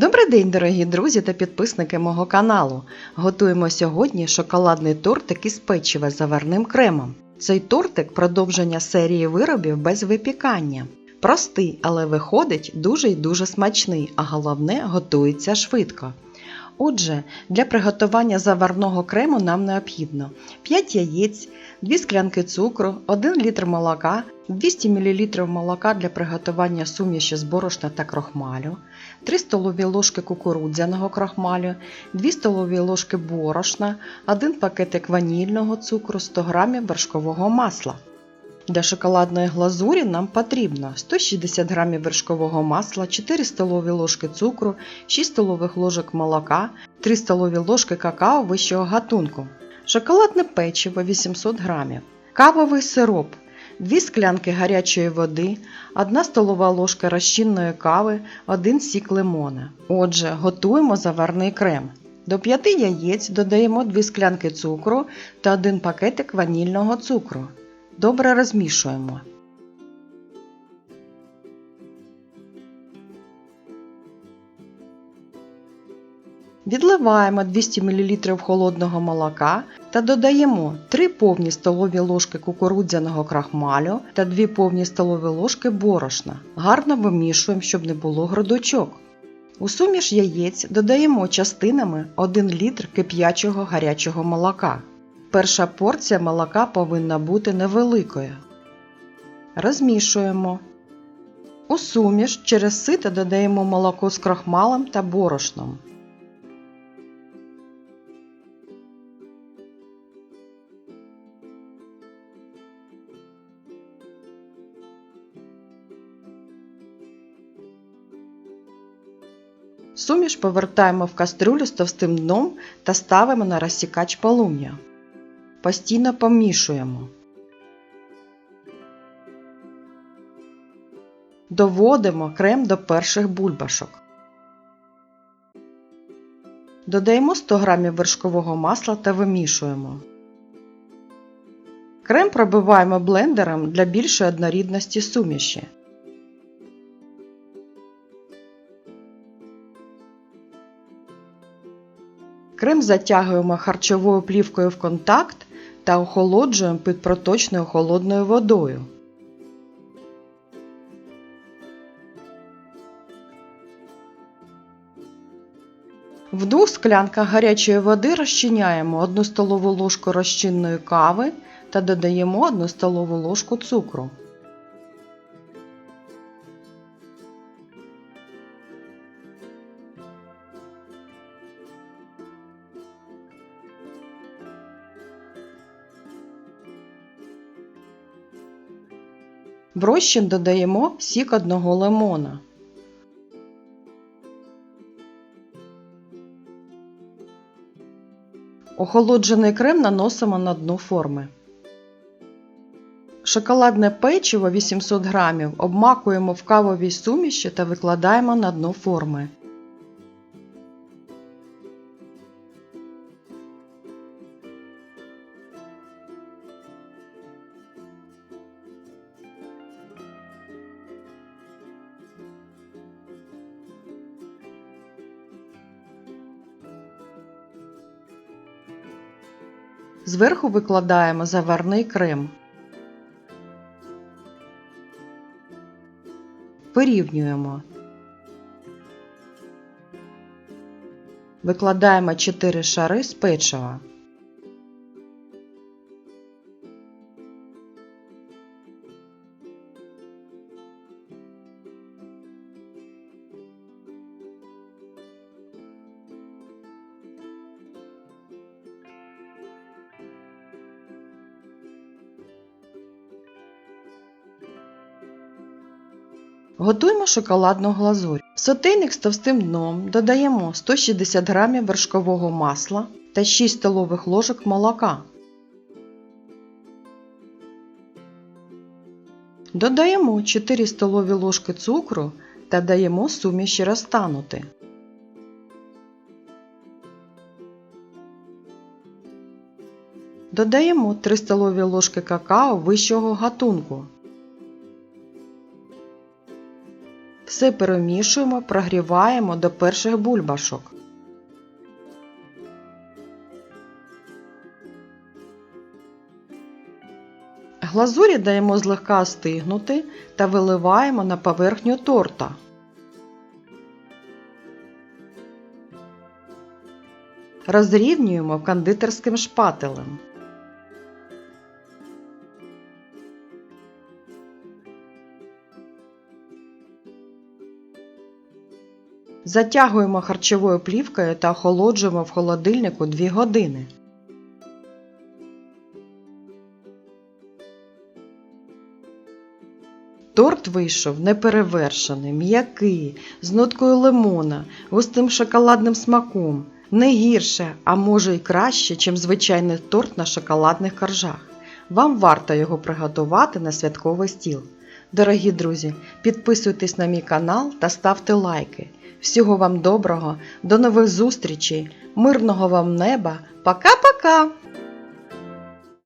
Добрий день, дорогі друзі та підписники мого каналу. Готуємо сьогодні шоколадний тортик із печива з заварним кремом. Цей тортик продовження серії виробів без випікання. Простий, але виходить дуже й дуже смачний, а головне готується швидко. Отже, для приготування заварного крему нам необхідно 5 яєць, 2 склянки цукру, 1 літр молока, 200 мл молока для приготування суміші з борошна та крохмалю, 3 столові ложки кукурудзяного крохмалю, 2 столові ложки борошна, 1 пакетик ванільного цукру, 100 г вершкового масла. Для шоколадної глазурі нам потрібно 160 г вершкового масла, 4 столові ложки цукру, 6 столових ложок молока, 3 столові ложки какао вищого гатунку, шоколадне печиво 800 г, кавовий сироп, 2 склянки гарячої води, 1 столова ложка розчинної кави, 1 сік лимона. Отже, готуємо заварний крем. До 5 яєць додаємо 2 склянки цукру та 1 пакетик ванільного цукру. Добре розмішуємо. Відливаємо 200 мл холодного молока та додаємо 3 повні столові ложки кукурудзяного крахмалю та 2 повні столові ложки борошна. Гарно вимішуємо, щоб не було грудочок. У суміш яєць додаємо частинами 1 літр кип'ячого гарячого молока. Перша порція молока повинна бути невеликою. Розмішуємо. У суміш через сито додаємо молоко з крахмалом та борошном. Суміш повертаємо в кастрюлю з товстим дном та ставимо на розсікач полум'я. Постійно помішуємо. Доводимо крем до перших бульбашок. Додаємо 100 г вершкового масла та вимішуємо. Крем пробиваємо блендером для більшої однорідності суміші. Крем затягуємо харчовою плівкою в контакт та охолоджуємо під проточною холодною водою. В двох склянках гарячої води розчиняємо 1 столову ложку розчинної кави та додаємо 1 столову ложку цукру. В розчин додаємо сік одного лимона. Охолоджений крем наносимо на дно форми. Шоколадне печиво 800 г обмакуємо в кавовій суміші та викладаємо на дно форми. Зверху викладаємо заварний крем. Порівнюємо. Викладаємо 4 шари з печива. Готуємо шоколадну глазурь. В сотейник з товстим дном додаємо 160 г вершкового масла та 6 столових ложок молока. Додаємо 4 столові ложки цукру та даємо суміші розтанути. Додаємо 3 столові ложки какао вищого гатунку. Все перемішуємо, прогріваємо до перших бульбашок. Глазурі даємо злегка остигнути та виливаємо на поверхню торта. Розрівнюємо кондитерським шпателем. Затягуємо харчовою плівкою та охолоджуємо в холодильнику 2 години. Торт вийшов неперевершений, м'який, з ноткою лимона, густим шоколадним смаком. Не гірше, а може й краще, чим звичайний торт на шоколадних коржах. Вам варто його приготувати на святковий стіл. Дорогі друзі, підписуйтесь на мій канал та ставте лайки. Всього вам доброго, до нових зустрічей, мирного вам неба. Пока-пока!